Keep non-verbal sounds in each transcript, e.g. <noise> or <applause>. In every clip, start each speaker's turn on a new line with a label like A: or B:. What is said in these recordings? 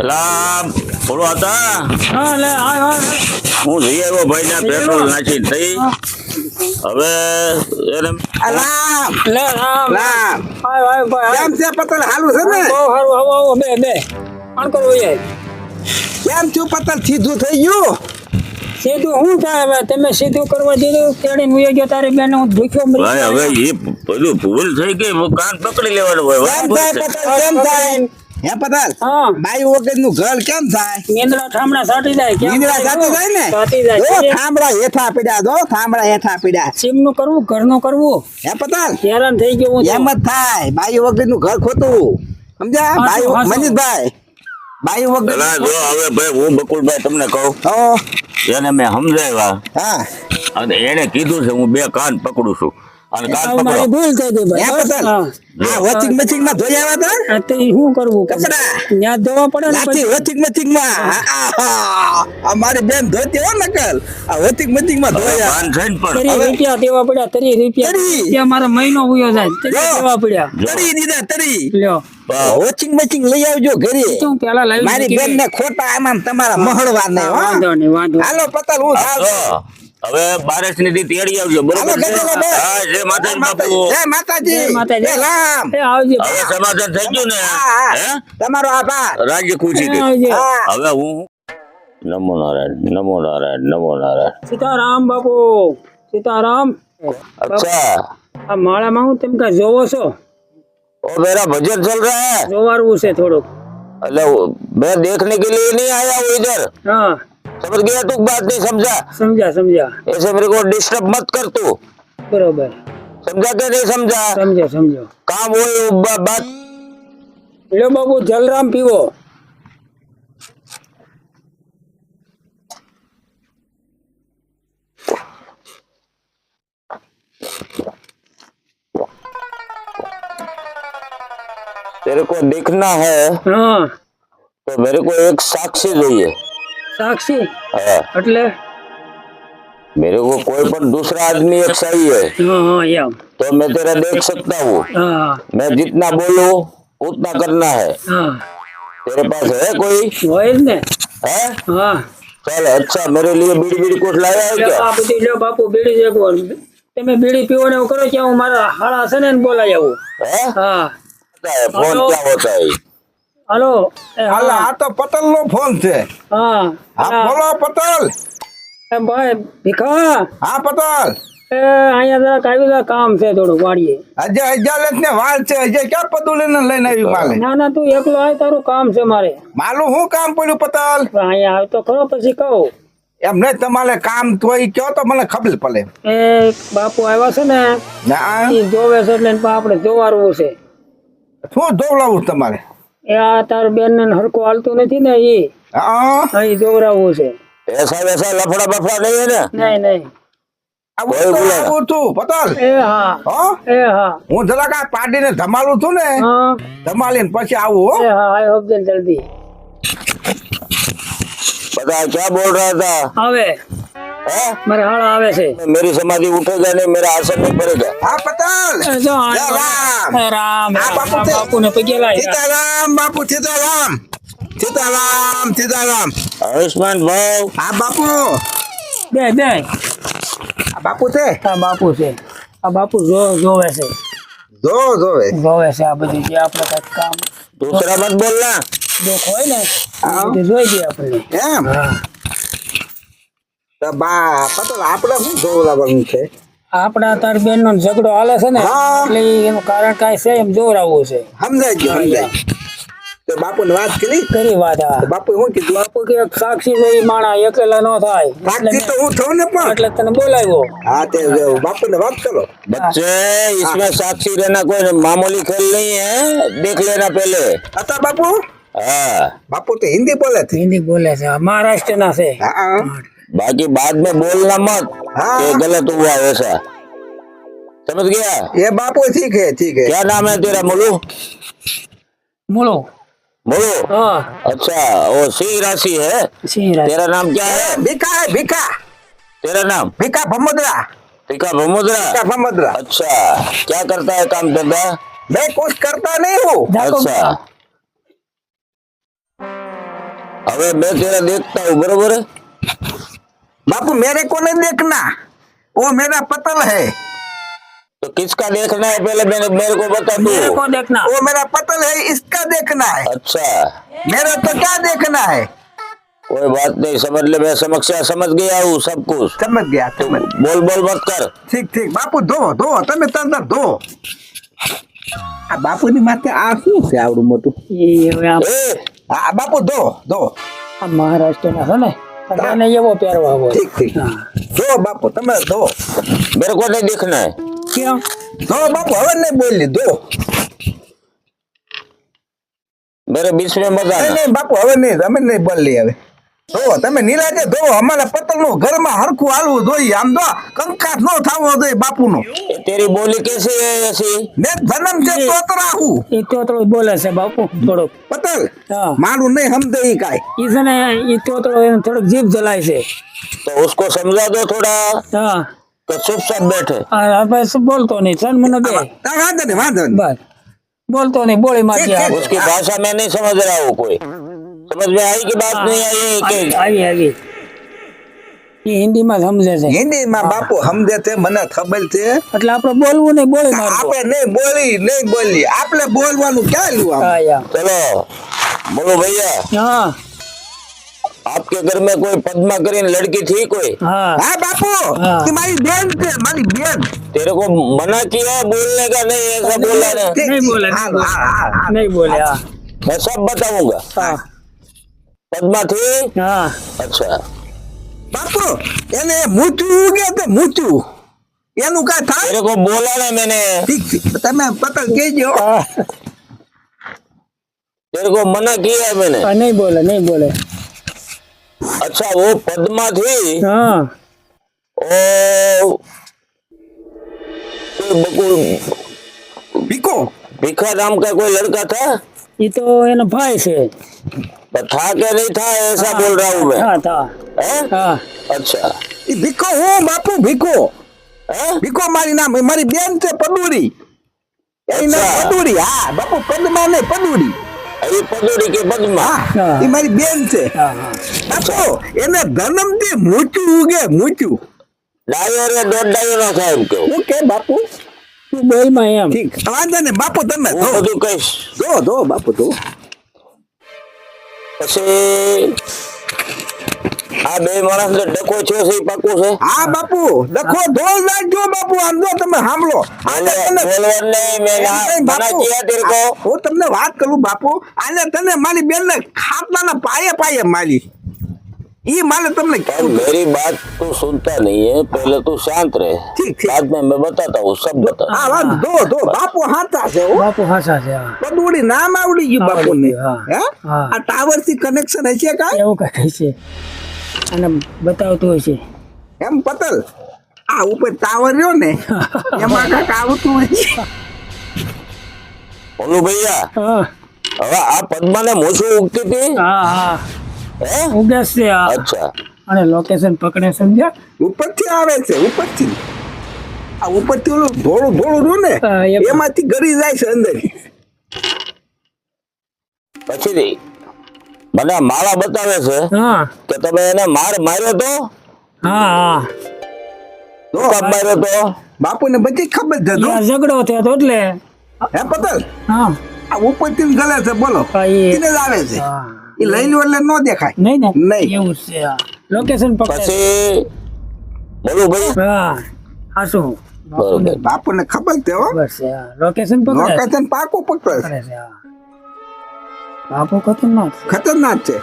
A: એલા બોલો હતા
B: હા લે આય આય.
A: હું જઈ આવ્યો ભાઈ ને પેટ્રોલ નાખી થઈ. હવે એને
C: અલામ
B: લે
C: લામ.
B: આય આય ભાઈ
C: કેમ છે પતલ? હાલું છે ને?
B: બહુ સારું આવો આવો બે બે. કોણ કરવું એ?
C: કેમ છું પતલ? સીધું થઈ ગયું?
B: સીધું શું થાય હવે? તમે સીધું કરવા દીધું તેડી ગયો તારી બેન હું ભૂખ્યો મરી
A: ભાઈ હવે એ પેલું ભૂલ થઈ ગઈ હું કાન પકડી લેવાનું હોય.
C: કેમ થાય પતલ? કેમ થાય? હે પતાલ?
B: હા.
C: બાઈ વગરનું ઘર કેમ થાય?
B: નીંદડા ઠામડા સાટી જાય કેમ નીંદડા
C: સાટી જાય ને?
B: સાટી જાય.
C: થાંભળા હેઠા પડ્યા દો થાંભળા હેઠા પડ્યા.
B: સીમનું કરવું ઘરનું કરવું.
C: હે પતાલ?
B: હેરાન થઈ ગયો હું
C: એમ જ થાય. બાઈ વગરનું ઘર ખોટું. સમજ્યા? બાઈ. મનીષભાઈ બાઈ વગર
A: જો હવે ભાઈ હું બકુલભાઈ તમને કહું.
C: હો
A: એને મેં સમજાવ્યા.
C: હા.
A: અને એને કીધું છે હું બે કાન પકડું છું. અને કાન
B: મારી ભૂલ થઈ ગઈ ભાઈ.
C: આ વોચિંગ મશીનમાં ધોઈ આવ્યા હતા
B: આ તો શું કરવું?
C: કપડાં.
B: ત્યાં ધોવા પડે ને પછી.
C: વોચિંગ મશીનમાં અમારી બેન ધોતી હો નકલ. આ વોચિંગ
A: મશીનમાં
C: ધોયા.
A: કાન છે ને પણ.
B: તરી રૂપિયા દેવા પડ્યા તરી રૂપિયા. ત્યાં મારો મહિનો ઉયો જાય તરી દેવા પડ્યા.
C: તરી દીધા તરી.
B: લ્યો.
C: વોચિંગ મશીન લઈ આવજો ઘરે.
B: તું પેલા લાવી
C: મારી બેન ને ખોટા આમાં તમારા મહળવા નહીં
B: વાંધો નહીં વાંધો.
C: હાલો પતલ હું જાઉં છું.
A: જો, હવે બારસ ની દી તેડી આવજો
C: હાલો
A: બરોબર છે
C: ગજેલો બેન.
A: હા જય માતાજી બાપુ
C: જય માતાજી
B: જય માતાજી.
C: જય રામ
B: એ આવજે
A: હવે સમાધાન થઈ ગયું ને
C: હા, હા.
A: હે
C: તમારો આભાર
A: રાજ્ય ખુશી
B: એ
A: થી
B: આવજે
C: હા
A: હવે હું નમો નારાયણ નમો નારાયણ નમો નારાયણ
B: સીતારામ બાપુ સીતારામ
A: अच्छा
B: આ માળામાં હું તેમ કા જોવો છો
A: वो मेरा भजन चल रहा है
B: જોવારવું છે થોડુંક
A: એટલે मैं देखने के लिए नहीं आया हूँ इधर
B: હા
A: समझ गया तू बात नहीं समझा?
B: समझा समझा।
A: ऐसे मेरे को डिस्टर्ब मत कर तू।
B: बराबर।
A: समझा के नहीं समझा?
B: समझा समझो।
A: काम वो बात।
B: लो बाबू जलराम पीवो।
A: तेरे को देखना है
B: हाँ।
A: तो मेरे को एक साक्षी चाहिए
B: સાક્ષી
A: हाँ,
B: એટલે
A: मेरे को कोई पर दूसरा आदमी एक चाहिए
B: હા હા એમ
A: तो मैं तेरा देख सकता हूँ
B: હા
A: मैं जितना बोलूँ उतना करना है
B: હા
A: तेरे पास है कोई
B: હોય જ ને
A: है
B: હા
A: चल अच्छा मेरे लिए बीड़ी बीड़ी कुछ लाया है
B: લ્યો
A: क्या
B: આ બધી લ્યો બાપુ બીડી એક વાર તમે બીડી પીવો ને એવું કરો કે હું મારા હાળા છે ને એને બોલાઈ આવું
A: है
B: હા
A: होता है फोन
B: हेलो।
A: क्या होता है
B: હાલો.
C: હાલો આ તો પતલ નો ફોન છે.
B: હા.
C: હા બોલો પતલ
B: એ ભાઈ ભીખા
C: હા પતલ
B: એ અહીંયા જરા આવ્યું છે કામ છે થોડું વાડીએ.
C: અજય અજાલત ને વાર છે અજય ક્યાં પદુલી લઈને આવી માલે?
B: ના ના તું એકલો આય તારું કામ છે મારે.
C: માલું શું કામ પડ્યું પતલ
B: પણ અહીંયા આવ તો ખરો પછી કહું.
C: એમ નહીં તમારે કામ તોય કયો તો મને ખબર પડે.
B: એ બાપુ આવ્યા છે ને
C: ના.
B: જોવે છે એટલે આપણે જોવારવું છે.
C: શું જોવડાવું તમારે?
B: એ આ તાર બેન ને હરકો હાલતો નથી ને એ અહીં દોરાવો છે.
A: એસા વેસા લફડા બફડા નહીં ને
B: નહીં નહીં. હું
C: જરાક આ ને ધમાલું છું ને ધમાલીને પછી આવું
B: જલ્દી.
A: બધા ક્યાં બોલ રહ્યા હતા? હવે.
B: આવે
A: है
B: મારે હાળા આવે છે
A: मेरी समाधि उठेगा नहीं मेरा आसन नहीं पड़ेगा
C: હા પતલ
B: એ જો આ-
C: જય રામ.
B: એ રામ
C: આ
B: રામ
C: બાપુ
B: આ
C: છે.
B: બાપુને પગે લાય
C: સીતારામ બાપુ સીતારામ સીતારામ સીતારામ
A: આયુષ્માન ભાવ
C: હા બાપુ
B: બે બે
C: આ બાપુ છે
B: આ બાપુ છે આ બાપુ જો જોવે છે
C: જો જોવે
B: જોવે છે આ બધું જે આપણે કંઈક કામ
A: दूसरा मत बोलना
B: દુઃખ હોય ને
C: હા.
B: એ બધું જોઈ દે આપણને
C: એમ
B: હા
C: તો બા પતલ આપણે શું જોવડાવવાનું છે
B: આપણા તાર બેન નો ઝઘડો હાલે છે ને
C: હા.
B: એટલે ઈ એનું કારણ કાંઈ છે એમ જોવરાવવું છે
C: સમજાય ગયું સમજાય તો બાપુને વાત કરી
B: કરી વાત આ
C: તો બાપુ શું કીધું
B: બાપુ કે એક સાક્ષી જોઈ માણા એકલા ન થાય એટલે
C: સાક્ષી તો
B: મેં-
C: હું થઉં ને પણ
B: એટલે તને બોલાવ્યો
C: હા તે બાપુને વાત કરો
A: बच्चे इसमें साक्षी रहना कोई मामूली खेल नहीं है देख लेना पहले
C: હતા બાપુ
A: हाँ
C: બાપુ તો હિન્દી બોલે છે
B: હિન્દી બોલે છે આ મહારાષ્ટ્રના છે
C: હા
A: बाकी बाद में बोलना मत
C: हाँ।
A: कि गलत हुआ वैसा समझ गया
C: એ બાપુ ઠીક હે ઠીક હે
A: क्या नाम है तेरा मुलू
B: બોલો
A: मुलू
B: હા
A: अच्छा वो सिंह राशि है
B: સિંહ રાજ.
A: तेरा नाम क्या है
C: ભીખા હે ભીખા
A: तेरा नाम
C: ભીખા ભમદરા
A: टीका भमुद्रा
C: ભીખા ભમદરા
A: अच्छा क्या करता है काम धंधा
C: मैं कुछ करता नहीं हूँ
B: જાકો
A: अच्छा હવે मैं तेरा देखता हूँ बरोबर है
C: बापू मेरे को नहीं देखना वो मेरा पतल है
A: तो किसका देखना है पहले मैंने मेरे को बता
B: मेरे को
A: तू
B: देखना
C: वो मेरा पतल है इसका देखना है
A: अच्छा
C: मेरा तो क्या देखना है
A: कोई बात नहीं समझ ले मैं समस्या समझ गया हूँ सब कुछ
C: समझ गया समझ
A: बोल बोल मत कर
C: ઠીક ઠીક બાપુ ધો ધો તમે તંદર ધો આ બાપુની માથે આ શું છે આવડું મોટું
B: એ હવે આમ
A: ए
C: આ બાપુ ધો ધો
B: આ મહારાષ્ટ્રના છે ને આને એવો પહેરવા હોય.
C: જો બાપુ તમે
A: દો મેરે
B: કો
C: દેખના બાપુ હવે નહીં બોલી દો
A: મેરે બીચ મેં મજા
C: નહીં બાપુ હવે નહીં તમે નહીં બોલી હવે. ધો તમે નિરાજે ધો અમારા પતલનું ઘરમાં હરખું હાલવું જોઈએ આમ તો કંકાસ નો થવો જોઈએ બાપુનો
A: ये तेरी बोली कैसी है ऐसी
C: ને જન્મ છે તો તો રાહું
B: એ તો થોડું બોલે છે બાપુ થોડુંક
C: પતલ
B: હા
C: મારું નહીં સમજે ઈ કાંઈ
B: એ છે ને એ તો થોડું થોડુંક જીભ જલાય છે
A: तो उसको समझा दो थोड़ा
B: હા
A: तो चुपचाप बैठे
B: આ આપણે શું બોલતો નહીં સન મને બે
C: તાર વાંધો નહીં વાંધો નહીં
B: બસ બોલતો નહીં બોળી મારતી
C: ઠીક,
B: આવે.
A: उसकी भाषा में नहीं समझ रहा हूँ कोई समझ में आई कि बात नहीं आई
B: આવી
A: कि
B: આવી આવી એ હિન્દીમાં સમજે છે
C: હિન્દીમાં બાપુ સમજે છે મને ખબર છે
B: એટલે આપણે બોલવું નહીં બોળી મારવું
C: આપણે નહીં બોલી નહીં બોલી આપણે બોલવાનું ક્યાં લ્યું આમ?
B: હા યા
A: चलो बोलो भैया
B: હા
A: आपके घर में कोई पद्मा करीन लड़की थी कोई
B: હા
C: હા બાપુ
B: હા.
C: ती મારી બેન છે મારી બેન
A: तेरे को मना किया है बोलने का नहीं ऐसा बोला ना
C: ઠીક,
B: નહીં
C: ઠીક.
B: બોલે, નહીં
C: હાલ,
B: બોલે.
C: હાલ, હાલ, હાલ.
B: નહીં બોલે હા
A: मैं सब बताऊंगा
B: હા
A: પદ્માથી
B: હા.
A: અચ્છા.
C: બાપુ એને મૂત્યું કે તે મૂત્યું? એનું કા થાય?
A: એ લોકો બોલાવે મને
C: ઠીક ઠીક. તમે પતંગ
A: કેજો. એ લોકો મને કહે
B: મને નહીં બોલે નહીં બોલે.
A: અચ્છા વો પદ્માથી?
B: હા.
A: ઓ. બકુલ
C: ભીખો?
A: ભીખા નામ કા કોઈ લડકા થા
B: એ તો એનો ભાઈ છે.
A: था क्या नहीं था ऐसा बोल रहा हूँ मैं
B: હા તા
A: हैं?
B: હા
A: अच्छा
C: એ ભીકો હું બાપુ ભીકો
A: हैं?
C: ભીકો મારી નામ મારી બેન છે પદુરી એની નામ
A: અચ્છા.
C: પદુરી હા બાપુ પદમા નહીં પદુરી
A: ये पदोड़ी के पद्मा
C: હા
B: હા.
C: એ મારી બેન છે
B: હા હા
C: બાપુ એને જન્મથી મૂચું ઉગે મૂચું
A: डायो रे दौड़ डायो ना साहब के
C: હું કે બાપુ
B: તું બોલમાં એમ
C: ઠીક વાંધો ને બાપુ તમે
A: હું
C: ધો
A: બધું કહીશ
C: ધો ધો બાપુ ધો
A: પછી આ બે માણસ ને ડકો છે છે પાકું છે.
C: હા બાપુ ડકો ઢોલ નાખજો બાપુ આમ જો તમે સાંભળો આને તને
A: બોલવા નહીં મે ના-
C: હું તમને વાત કરું બાપુ. આને તને મારી બેન ને ખાટલાના પાયે પાયે મારી. ઈ મારે તમને
A: पर
C: કહેવું છે.
A: मेरी बात तू सुनता नहीं है पहले तू शांत रहे
C: ठीक, ठीक।
A: बाद में मैं बताता हूँ सब बता
C: હા વાત ધો ધો બાપુ હાથા છે હો
B: બાપુ હાસા છે હા
C: પદુડી નામ આવડી ગયું બાપુ ને
B: આવડી ગયું, હા. હા.
C: આ ટાવર થી કનેક્શન હશે કાંઈ
B: એવું કઈ છે અને બતાવતું હોય છે
C: એમ પતલ આ ઉપર ટાવર રહ્યો ને <laughs> એમાં કાંઈક આવતું હોય છે
A: બોલું ભૈયા
B: હા
A: હવે આ પદ્મા ને મોછું ઉગતી હતી
B: હા હા છે હા
A: અચ્છા.
B: અને લોકેશન પકડે સમજ્યા?
C: ઉપરથી આવે છે ઉપરથી. આ ઉપરથી ઓલું ધોળું ધોળું ને. એમાંથી ગરી જાય છે અંદર.
A: પછી મને માળા બતાવે છે
B: હા.
A: કે તમે એને માર માર્યો તો?
B: હા હા.
A: માર્યો તો?
C: બાપુને બધી ખબર છે
B: ઝઘડો થયો તો એટલે.
C: હે પતલ
B: હા.
C: આ ઉપરથી ગલે છે બોલો. એને જ આવે છે.
B: હા.
C: એ લઈ લો એટલે ન દેખાય.
B: નહીં ને
C: નહીં.
B: એવું છે લોકેશન પકડે.
A: પછી બોલું ભાઈ?
B: હા હા શું?
C: બાપુને ખબર તે હો.
B: બસ લોકેશન પકડે.
C: લોકેશન પાકું પકડે. છે
B: બાપુ ખતરનાક છે.
C: ખતરનાક છે.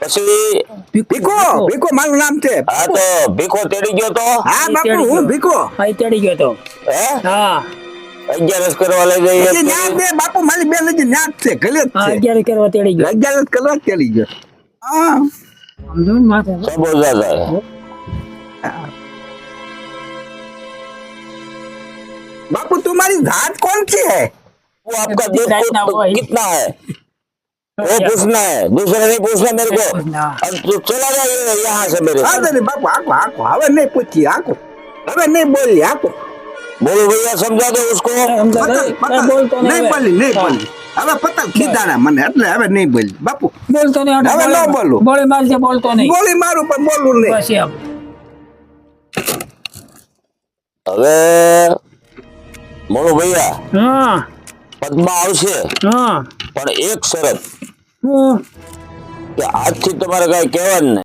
A: પછી
C: ભીખો ભીખો મારું નામ છે.
A: હા તો ભીખો તેડી ગયો તો?
C: હા બાપુ હું
B: ગયો.
C: ભીખો.
B: હા તેડી ગયો તો.
A: હે?
B: હા.
A: અગિયારસ કરવા લઈ
C: હજી
A: જઈએ
C: ન્યાજ છે બાપુ મારી બેન હજી ન્યાજ છે ગલે જ
B: હા
C: છે
B: અગિયાર કરવા તેડી ગયો
C: અગિયાર કલાક ચડી ગયો હા
B: સમજો ને માથે
A: सब हो जाता है
C: बापू तुम्हारी जात कौन सी है
A: वो आपका दूध
B: जात ना
A: को-
B: हुआ ही।
A: कितना है वो पूछना है दूसरा नहीं पूछना मेरे को
B: पूछना।
A: अब तू चला जाइए यहाँ से मेरे
C: હા
A: से
C: દરે બાપુ આકો આકો હવે નહીં પૂછી આકો હવે નહીં બોલી આકો
A: बोलो भैया समझा दो उसको
B: સમજા
C: પતંગ,
B: નહીં?
C: પતંગ.
B: કાંઈ બોલતો
C: નહીં
B: હવે.
C: બોલી નહીં
B: હા.
C: બોલી હવે પતંગ ખીધાણા મને એટલે હવે નહીં બોલ બાપુ
B: બોલતો નહીં
C: હવે ન બોલું.
B: બોલી મારજે બોલતો નહીં
C: બોલી મારું પણ બોલવું નહીં
B: બસ એમ
A: હવે મોળો ભૈયા
B: હા
A: પદ્મા આવશે
B: હા
A: પણ એક શરત
B: હું
A: કે આજથી તમારે કઈ કહેવાનું નહીં